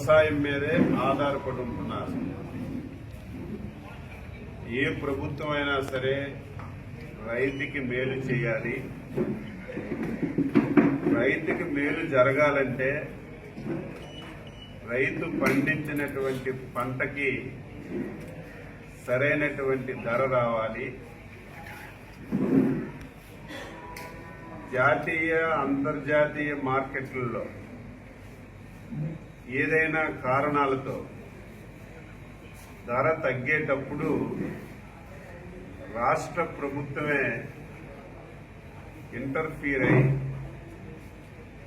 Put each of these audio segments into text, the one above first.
వ్యవసాయం మీదే ఆధారపడి ఉంటున్నారు. ఏ ప్రభుత్వం అయినా సరే రైతుకి మేలు చేయాలి. రైతుకి మేలు జరగాలంటే రైతు పండించినటువంటి పంటకి సరైనటువంటి ధర రావాలి. జాతీయ అంతర్జాతీయ మార్కెట్లలో ఏదైనా కారణాలతో ధర తగ్గేటప్పుడు రాష్ట్ర ప్రభుత్వమే ఇంటర్ఫీర్ అయి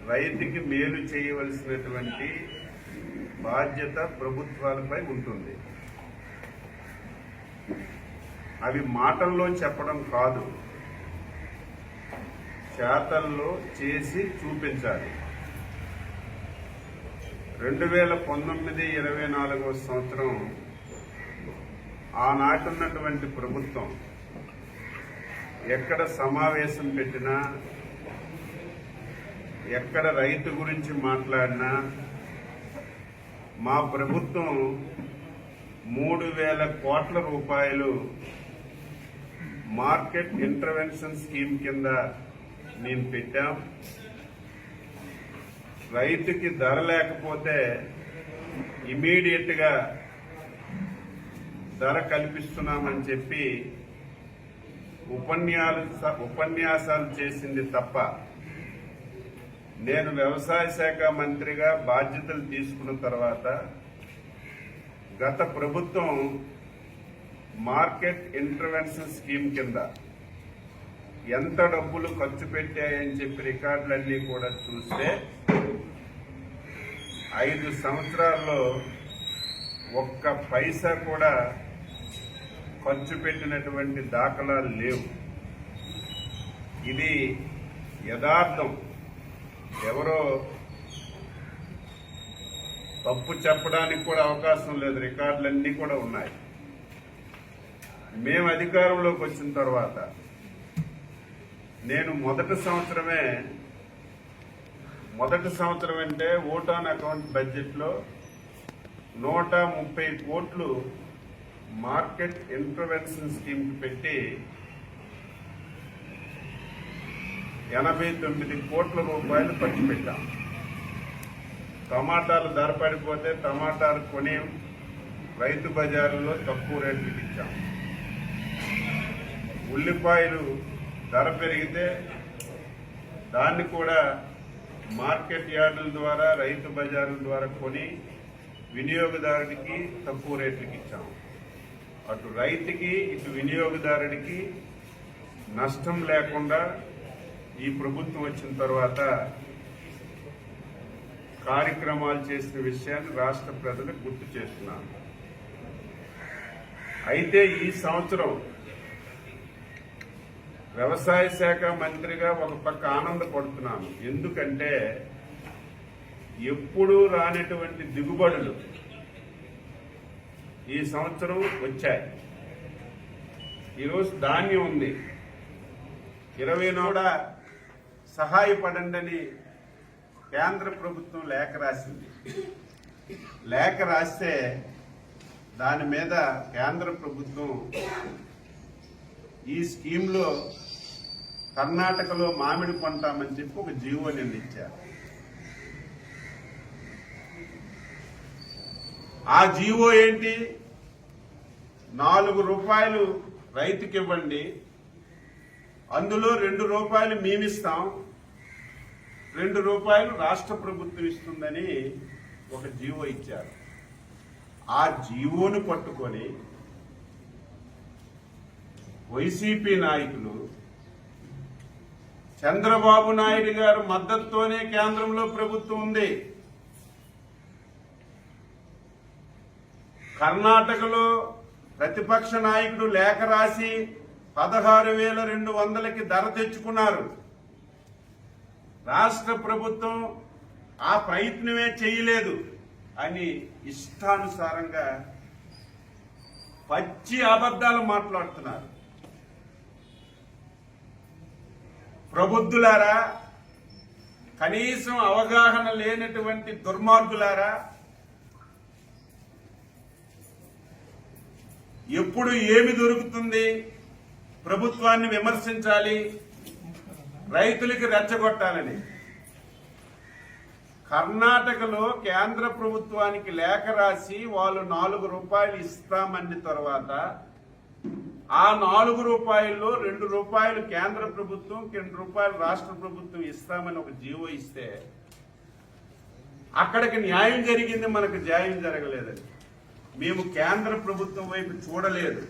రైతుకి మేలు చేయవలసినటువంటి బాధ్యత ప్రభుత్వాలపై ఉంటుంది. అవి మాటల్లో చెప్పడం కాదు చేతల్లో చేసి చూపించాలి. రెండు వేల పంతొమ్మిది ఇరవై నాలుగో సంవత్సరం ఆనాటున్నటువంటి ప్రభుత్వం ఎక్కడ సమావేశం పెట్టినా ఎక్కడ రైతు గురించి మాట్లాడినా మా ప్రభుత్వం మూడు వేల కోట్ల రూపాయలు మార్కెట్ ఇంటర్వెన్షన్ స్కీమ్ కింద నేను పెట్టాం. రైతుకి ధర లేకపోతే ఇమీడియట్గా ధర కల్పిస్తున్నామని చెప్పి ఉపన్యాస ఉపన్యాసాలు చేసింది తప్ప నేను వ్యవసాయ శాఖ మంత్రిగా బాధ్యతలు తీసుకున్న తర్వాత గత ప్రభుత్వం మార్కెట్ ఇంటర్వెన్షన్ స్కీమ్ కింద ఎంత డబ్బులు ఖర్చు పెట్టాయని చెప్పి రికార్డులన్నీ కూడా చూస్తే ఐదు సంవత్సరాల్లో ఒక్క పైసా కూడా ఖర్చు పెట్టినటువంటి దాఖలాలు లేవు. ఇది యథార్థం. ఎవరో తప్పు చెప్పడానికి కూడా అవకాశం లేదు. రికార్డులన్నీ కూడా ఉన్నాయి. మేము అధికారంలోకి వచ్చిన తర్వాత నేను మొదటి సంవత్సరమే మొదటి సంవత్సరం అంటే ఓటాన్ అకౌంట్ బడ్జెట్లో నూట ముప్పై కోట్లు మార్కెట్ ఇంటర్వెన్షన్ స్కీమ్కి పెట్టి ఎనభై తొమ్మిది కోట్ల రూపాయలు ఖర్చు పెట్టాం. టమాటాలు ధర పడిపోతే టమాటాలు కొని రైతు బజారులో తక్కువ రేట్లకు ఇచ్చాం. ఉల్లిపాయలు ధర పెరిగితే దాన్ని కూడా మార్కెట్ యార్డుల ద్వారా రైతు బజారుల ద్వారా కొని వినియోగదారుడికి తక్కువ రేట్లకి ఇచ్చాము అటు రైతుకి ఇటు వినియోగదారుడికి నష్టం లేకుండా ఈ ప్రభుత్వం వచ్చిన తర్వాత కార్యక్రమాలు చేసిన విషయాన్ని రాష్ట్ర ప్రజలకు గుర్తు చేస్తున్నాను. అయితే ఈ సంవత్సరం వ్యవసాయ శాఖ మంత్రిగా ఒక పక్క ఆనందపడుతున్నాను. ఎందుకంటే ఎప్పుడూ రానటువంటి దిగుబడులు ఈ సంవత్సరం వచ్చాయి. ఈరోజు ధాన్యం ఉంది. ఇరవై కూడా సహాయపడండి అని కేంద్ర ప్రభుత్వం లేఖ రాసింది. లేఖ రాస్తే దాని మీద కేంద్ర ప్రభుత్వం ఈ స్కీమ్లో కర్ణాటకలో మామిడి కొంటామని చెప్పి ఒక జీవో నిన్న ఇచ్చారు ఆ జీవో ఏంటి? నాలుగు రూపాయలు రైతుకి ఇవ్వండి. అందులో రెండు రూపాయలు మేమిస్తాం. రెండు రూపాయలు రాష్ట్ర ప్రభుత్వం ఇస్తుందని ఒక జీవో ఇచ్చారు. ఆ జీవోను పట్టుకొని వైసీపీ నాయకులు చంద్రబాబు నాయుడు గారు మద్దతుతోనే కేంద్రంలో ప్రభుత్వం ఉంది. కర్ణాటకలో ప్రతిపక్ష నాయకుడు లేఖ రాసి పదహారు వేల రెండు వందలకి ధర తెచ్చుకున్నారు. రాష్ట్ర ప్రభుత్వం ఆ ప్రయత్నమే చేయలేదు అని ఇష్టానుసారంగా పచ్చి అబద్ధాలు మాట్లాడుతున్నారు. ప్రబుద్ధులారా? కనీసం అవగాహన లేనటువంటి దుర్మార్గులారా? ఎప్పుడు ఏమి దొరుకుతుంది? ప్రభుత్వాన్ని విమర్శించాలి రైతులకి రెచ్చగొట్టాలని. కర్ణాటకలో కేంద్ర ప్రభుత్వానికి లేఖ రాసి వాళ్ళు నాలుగు రూపాయలు ఇస్తామన్న తర్వాత ఆ నాలుగు రూపాయల్లో రెండు రూపాయలు కేంద్ర ప్రభుత్వం రెండు రూపాయలు రాష్ట్ర ప్రభుత్వం ఇస్తామని ఒక జీవో ఇస్తే అక్కడికి న్యాయం జరిగింది మనకు న్యాయం జరగలేదని మేము కేంద్ర ప్రభుత్వం వైపు చూడలేదు.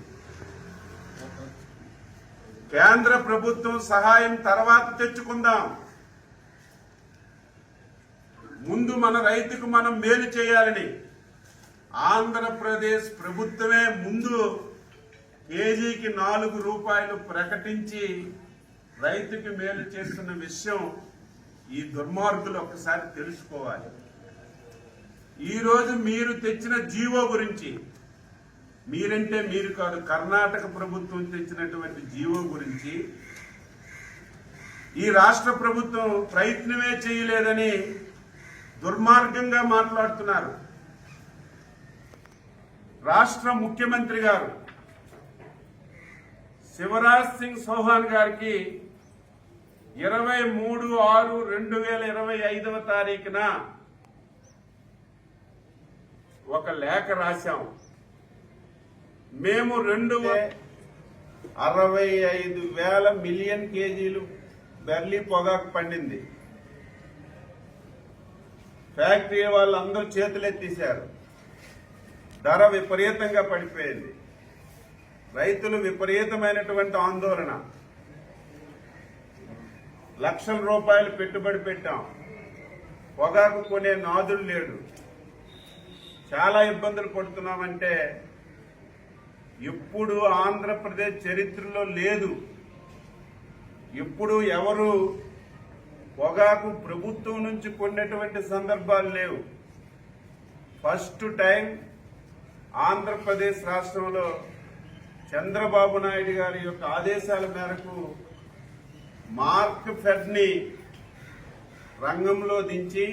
కేంద్ర ప్రభుత్వం సహాయం తర్వాత తెచ్చుకుందాం. ముందు మన రైతుకు మనం మేలు చేయాలని ఆంధ్రప్రదేశ్ ప్రభుత్వమే ముందు కేజీకి నాలుగు రూపాయలు ప్రకటించి రైతుకి మేలు చేస్తున్న విషయం ఈ దుర్మార్గులు ఒకసారి తెలుసుకోవాలి. ఈరోజు మీరు తెచ్చిన జీవో గురించి మీరంటే మీరు కాదు కర్ణాటక ప్రభుత్వం తెచ్చినటువంటి జీవో గురించి ఈ రాష్ట్ర ప్రభుత్వం ప్రయత్నమే చేయలేదని దుర్మార్గంగా మాట్లాడుతున్నారు. రాష్ట్ర ముఖ్యమంత్రి గారు శివరాజ్ సింగ్ చౌహాన్ గారికి ఇరవై మూడు ఆరు రెండు వేల ఇరవై ఐదవ తారీఖున ఒక లేఖ రాశాం. మేము రెండు అరవై ఐదు వేల మిలియన్ కేజీలు బెర్లీ పొగాకు పండింది. ఫ్యాక్టరీ వాళ్ళందరూ చేతులెత్తేశారు. ధర విపరీతంగా పడిపోయింది. రైతులు విపరీతమైనటువంటి ఆందోళన. లక్షల రూపాయలు పెట్టుబడి పెట్టాం. పొగాకు కొనే నాదుడు లేడు. చాలా ఇబ్బందులు పడుతున్నామంటే ఇప్పుడు ఆంధ్రప్రదేశ్ చరిత్రలో లేదు. ఇప్పుడు ఎవరు పొగాకు ప్రభుత్వం నుంచి కొన్నటువంటి సందర్భాలు లేవు. ఫస్ట్ టైం ఆంధ్రప్రదేశ్ రాష్ట్రంలో చంద్రబాబు నాయుడు గారి యొక్క ఆదేశాల మేరకు మార్క్ ఫెడ్ని రంగంలో దించి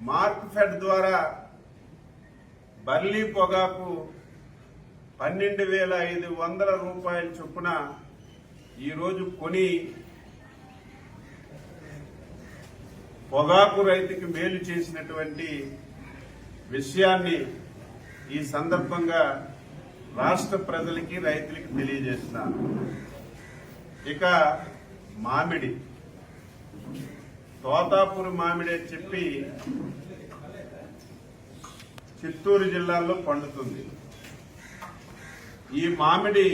మార్క్ ఫెడ్ ద్వారా బర్లీ పొగాకు పన్నెండు వేల ఐదు వందల రూపాయల చొప్పున ఈరోజు కొని పొగాకు రైతుకి మేలు చేసినటువంటి విషయాన్ని ఈ సందర్భంగా రాష్ట్ర ప్రజలకి రైతులకి తెలియజేస్తున్నాను ఇక మామిడి. తోతాపూర్ మామిడి అని చెప్పి చిత్తూరు జిల్లాలో పండుతుంది. ఈ మామిడి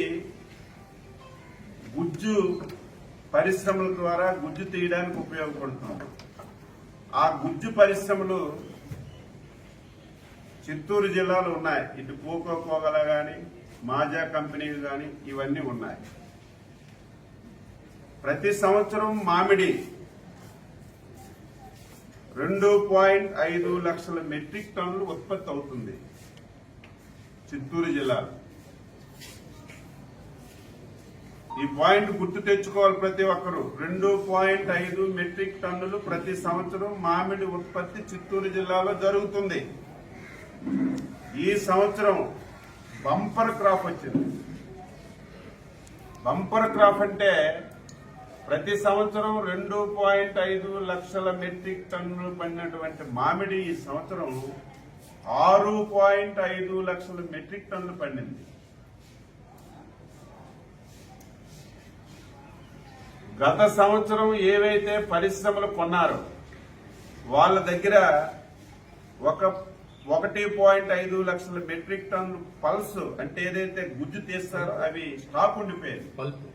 గుజ్జు పరిశ్రమల ద్వారా గుజ్జు తీయడానికి ఉపయోగపడుతుంది. ఆ గుజ్జు పరిశ్రమలు చిత్తూరు జిల్లాలో ఉన్నాయి. ఇటు కోకో కోగల కానీ మాజా కంపెనీలు కానీ ఇవన్నీ ఉన్నాయి. ప్రతి సంవత్సరం మామిడి రెండు పాయింట్ ఐదు లక్షల మెట్రిక్ టన్నులు ఉత్పత్తి అవుతుంది చిత్తూరు జిల్లాలో. ఈ పాయింట్ గుర్తు తెచ్చుకోవాలి ప్రతి ఒక్కరు. రెండు పాయింట్ ఐదు మెట్రిక్ టన్నులు ప్రతి సంవత్సరం మామిడి ఉత్పత్తి చిత్తూరు జిల్లాలో జరుగుతుంది. ఈ సంవత్సరం బంపర్ క్రాప్ వచ్చింది. బంపర్ క్రాప్ అంటే ప్రతి సంవత్సరం రెండు పాయింట్ ఐదు లక్షల మెట్రిక్ టన్నులు పడినటువంటి మామిడి ఈ సంవత్సరం ఆరు పాయింట్ ఐదు లక్షల మెట్రిక్ టన్నులు పండింది. గత సంవత్సరం ఏవైతే పరిశ్రమలు కొన్నారో వాళ్ళ దగ్గర ఒక ఒకటి పాయింట్ ఐదు లక్షల మెట్రిక్ టన్ను పల్స్ అంటే ఏదైతే గుజ్జు తీస్తారో అవి స్టాక్ ఉండిపోయింది. పల్పు